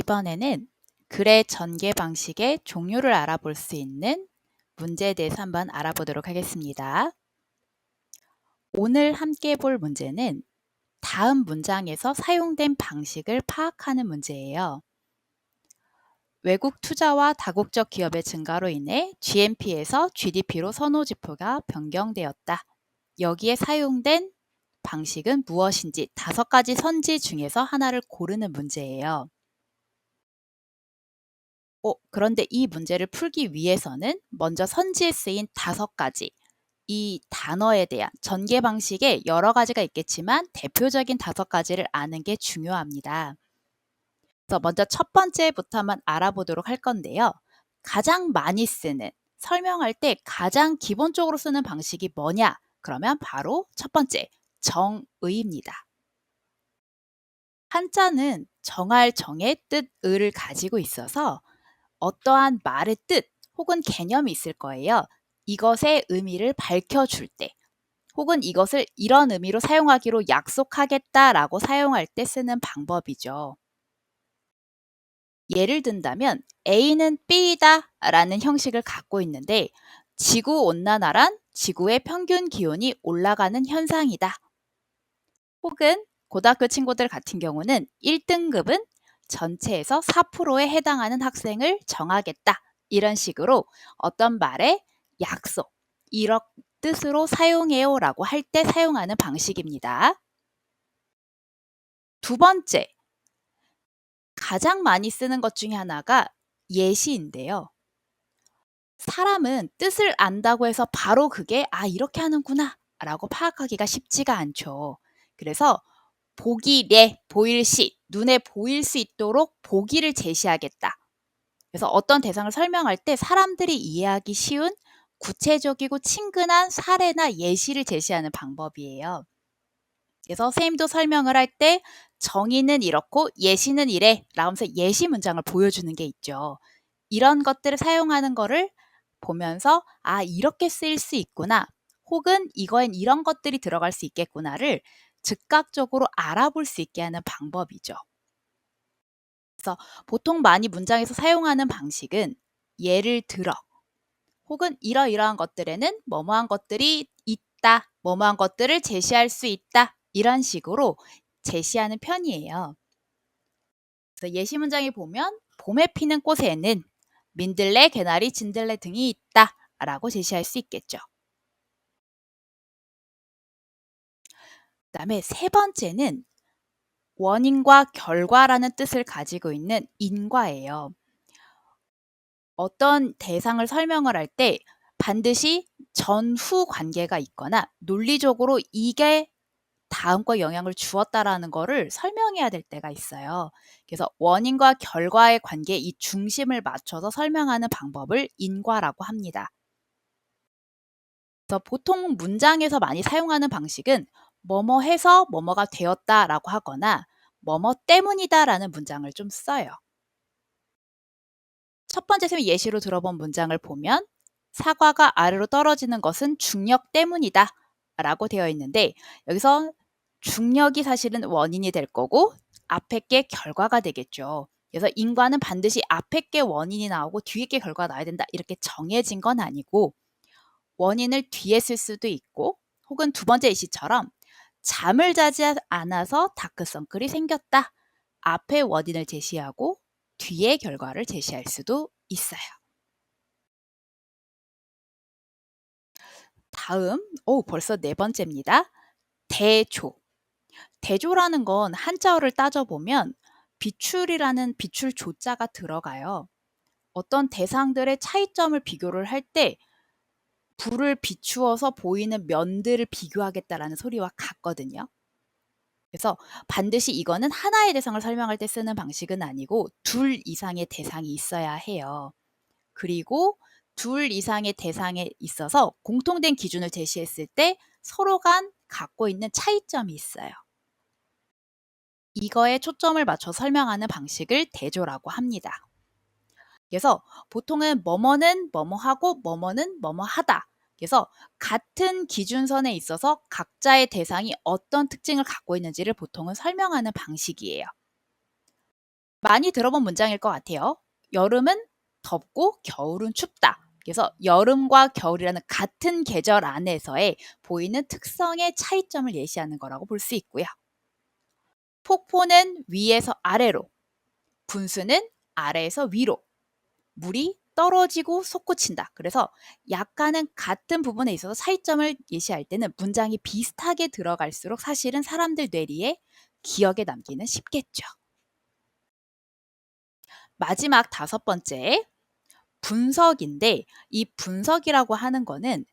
이번에는 글의 전개 방식의 종류를 알아볼 수 있는 문제에 대해서 한번 알아보도록 하겠습니다. 오늘 함께 볼 문제는 다음 문장에서 사용된 방식을 파악하는 문제예요. 외국 투자와 다국적 기업의 증가로 인해 GNP에서 GDP로 선호지표가 변경되었다. 여기에 사용된 방식은 무엇인지 다섯 가지 선지 중에서 하나를 고르는 문제예요. 어, 그런데 이 문제를 풀기 위해서는 먼저 선지에 쓰인 다섯 가지 이 단어에 대한 전개 방식에 여러 가지가 있겠지만 대표적인 다섯 가지를 아는 게 중요합니다. 그래서 먼저 첫 번째부터 한번 알아보도록 할 건데요. 가장 많이 쓰는 설명할 때 가장 기본적으로 쓰는 방식이 뭐냐? 그러면 바로 첫 번째 정의입니다. 한자는 정할 정의 뜻 을을 가지고 있어서 어떠한 말의 뜻 혹은 개념이 있을 거예요. 이것의 의미를 밝혀줄 때 혹은 이것을 이런 의미로 사용하기로 약속하겠다라고 사용할 때 쓰는 방법이죠. 예를 든다면 A는 B이다 라는 형식을 갖고 있는데 지구 온난화란 지구의 평균 기온이 올라가는 현상이다. 혹은 고등학교 친구들 같은 경우는 1등급은 전체에서 4%에 해당하는 학생을 정하겠다. 이런 식으로 어떤 말에 약속, 이런 뜻으로 사용해요 라고 할 때 사용하는 방식입니다. 두 번째, 가장 많이 쓰는 것 중에 하나가 예시인데요. 사람은 뜻을 안다고 해서 바로 그게 아, 이렇게 하는구나 라고 파악하기가 쉽지가 않죠. 그래서 보기래, 보일시, 눈에 보일 수 있도록 보기를 제시하겠다. 그래서 어떤 대상을 설명할 때 사람들이 이해하기 쉬운 구체적이고 친근한 사례나 예시를 제시하는 방법이에요. 그래서 선생님도 설명을 할 때 정의는 이렇고 예시는 이래 라면서 예시 문장을 보여주는 게 있죠. 이런 것들을 사용하는 거를 보면서 아 이렇게 쓰일 수 있구나 혹은 이거엔 이런 것들이 들어갈 수 있겠구나를 즉각적으로 알아볼 수 있게 하는 방법이죠. 그래서 보통 많이 문장에서 사용하는 방식은 예를 들어 혹은 이러이러한 것들에는 뭐뭐한 것들이 있다, 뭐뭐한 것들을 제시할 수 있다 이런 식으로 제시하는 편이에요. 그래서 예시 문장에 보면 봄에 피는 꽃에는 민들레, 개나리, 진들레 등이 있다 라고 제시할 수 있겠죠. 그 다음에 세 번째는 원인과 결과라는 뜻을 가지고 있는 인과예요. 어떤 대상을 설명을 할 때 반드시 전후 관계가 있거나 논리적으로 이게 다음과 영향을 주었다라는 거를 설명해야 될 때가 있어요. 그래서 원인과 결과의 관계 이 중심을 맞춰서 설명하는 방법을 인과라고 합니다. 그래서 보통 문장에서 많이 사용하는 방식은 뭐뭐 해서 뭐뭐가 되었다라고 하거나 뭐뭐 때문이다라는 문장을 좀 써요. 첫 번째 쌤이 예시로 들어본 문장을 보면 사과가 아래로 떨어지는 것은 중력 때문이다 라고 되어 있는데 여기서 중력이 사실은 원인이 될 거고 앞에 게 결과가 되겠죠. 그래서 인과는 반드시 앞에 게 원인이 나오고 뒤에 게 결과가 나야 된다 이렇게 정해진 건 아니고 원인을 뒤에 쓸 수도 있고 혹은 두 번째 예시처럼 잠을 자지 않아서 다크선클이 생겼다. 앞에 원인을 제시하고 뒤에 결과를 제시할 수도 있어요. 다음, 오, 벌써 네 번째입니다. 대조. 대조라는 건 한자어를 따져보면 비출이라는 비출 조자가 들어가요. 어떤 대상들의 차이점을 비교를 할 때 불을 비추어서 보이는 면들을 비교하겠다라는 소리와 같거든요. 그래서 반드시 이거는 하나의 대상을 설명할 때 쓰는 방식은 아니고 둘 이상의 대상이 있어야 해요. 그리고 둘 이상의 대상에 있어서 공통된 기준을 제시했을 때 서로 간 갖고 있는 차이점이 있어요. 이거에 초점을 맞춰 설명하는 방식을 대조라고 합니다. 그래서 보통은 뭐뭐는 뭐뭐하고 뭐뭐는 뭐뭐하다 그래서 같은 기준선에 있어서 각자의 대상이 어떤 특징을 갖고 있는지를 보통은 설명하는 방식이에요. 많이 들어본 문장일 것 같아요. 여름은 덥고 겨울은 춥다. 그래서 여름과 겨울이라는 같은 계절 안에서의 보이는 특성의 차이점을 예시하는 거라고 볼 수 있고요. 폭포는 위에서 아래로, 분수는 아래에서 위로, 물이 떨어지고 솟구친다. 그래서 약간은 같은 부분에 있어서 차이점을 예시할 때는 문장이 비슷하게 들어갈수록 사실은 사람들 뇌리에 기억에 남기는 쉽겠죠. 마지막 다섯 번째, 분석인데 이 분석이라고 하는 거는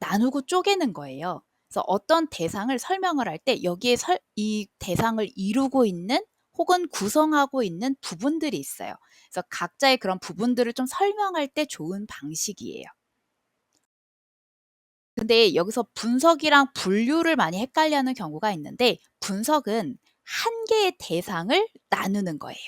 나누고 쪼개는 거예요. 그래서 어떤 대상을 설명을 할 때 여기에 설, 이 대상을 이루고 있는 혹은 구성하고 있는 부분들이 있어요. 그래서 각자의 그런 부분들을 좀 설명할 때 좋은 방식이에요. 근데 여기서 분석이랑 분류를 많이 헷갈려하는 경우가 있는데 분석은 한 개의 대상을 나누는 거예요.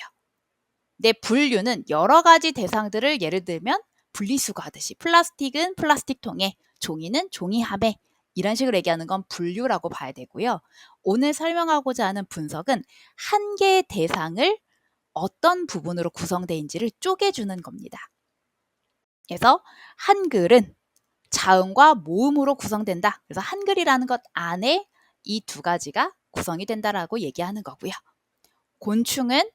내 분류는 여러 가지 대상들을 예를 들면 분리수거 하듯이 플라스틱은 플라스틱 통에, 종이는 종이함에 이런 식으로 얘기하는 건 분류라고 봐야 되고요. 오늘 설명하고자 하는 분석은 한 개의 대상을 어떤 부분으로 구성되어있는지를 쪼개주는 겁니다. 그래서 한글은 자음과 모음으로 구성된다. 그래서 한글이라는 것 안에 이 두 가지가 구성이 된다라고 얘기하는 거고요. 곤충은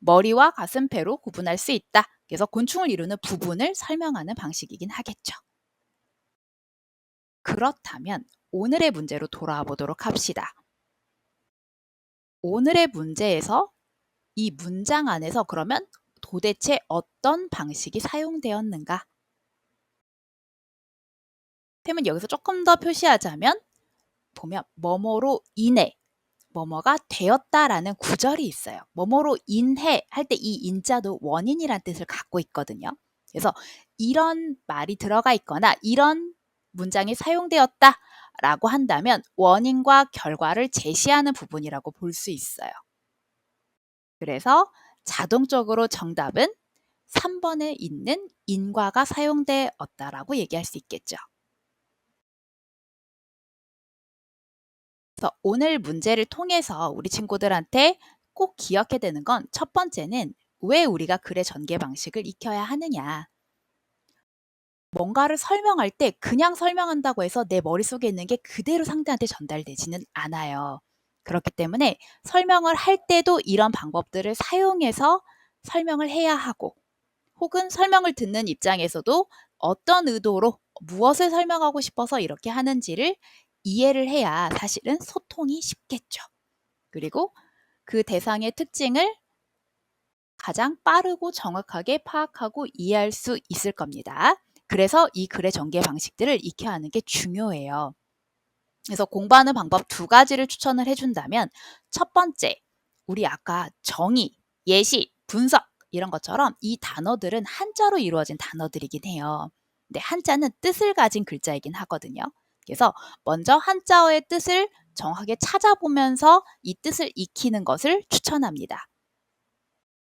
머리와 가슴폐로 구분할 수 있다. 그래서 곤충을 이루는 부분을 설명하는 방식이긴 하겠죠. 그렇다면 오늘의 문제로 돌아와 보도록 합시다. 오늘의 문제에서 이 문장 안에서 그러면 도대체 어떤 방식이 사용되었는가? 템은 여기서 조금 더 표시하자면 보면 뭐뭐로 인해 뭐뭐가 되었다라는 구절이 있어요. 뭐뭐로 인해 할 때 이 인자도 원인이란 뜻을 갖고 있거든요. 그래서 이런 말이 들어가 있거나 이런 문장이 사용되었다 라고 한다면 원인과 결과를 제시하는 부분이라고 볼 수 있어요. 그래서 자동적으로 정답은 3번에 있는 인과가 사용되었다라고 얘기할 수 있겠죠. 그래서 오늘 문제를 통해서 우리 친구들한테 꼭 기억해야 되는 건 첫 번째는 왜 우리가 글의 전개 방식을 익혀야 하느냐. 뭔가를 설명할 때 그냥 설명한다고 해서 내 머릿속에 있는 게 그대로 상대한테 전달되지는 않아요. 그렇기 때문에 설명을 할 때도 이런 방법들을 사용해서 설명을 해야 하고 혹은 설명을 듣는 입장에서도 어떤 의도로 무엇을 설명하고 싶어서 이렇게 하는지를 이해를 해야 사실은 소통이 쉽겠죠. 그리고 그 대상의 특징을 가장 빠르고 정확하게 파악하고 이해할 수 있을 겁니다. 그래서 이 글의 전개 방식들을 익혀야 하는 게 중요해요. 그래서 공부하는 방법 두 가지를 추천을 해준다면 첫 번째, 우리 아까 정의, 예시, 분석 이런 것처럼 이 단어들은 한자로 이루어진 단어들이긴 해요. 근데 한자는 뜻을 가진 글자이긴 하거든요. 그래서 먼저 한자어의 뜻을 정확하게 찾아보면서 이 뜻을 익히는 것을 추천합니다.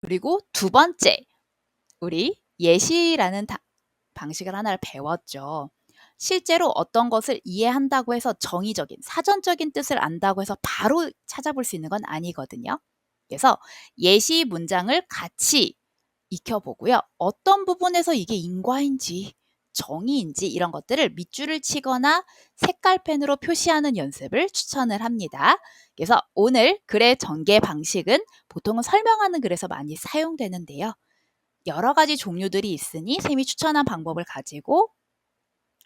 그리고 두 번째, 우리 예시라는 다, 방식을 하나를 배웠죠. 실제로 어떤 것을 이해한다고 해서 정의적인, 사전적인 뜻을 안다고 해서 바로 찾아볼 수 있는 건 아니거든요. 그래서 예시 문장을 같이 익혀보고요. 어떤 부분에서 이게 인과인지, 정의인지 이런 것들을 밑줄을 치거나 색깔펜으로 표시하는 연습을 추천을 합니다. 그래서 오늘 글의 전개 방식은 보통은 설명하는 글에서 많이 사용되는데요. 여러 가지 종류들이 있으니 쌤이 추천한 방법을 가지고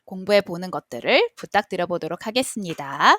공부해 보는 것들을 부탁드려 보도록 하겠습니다.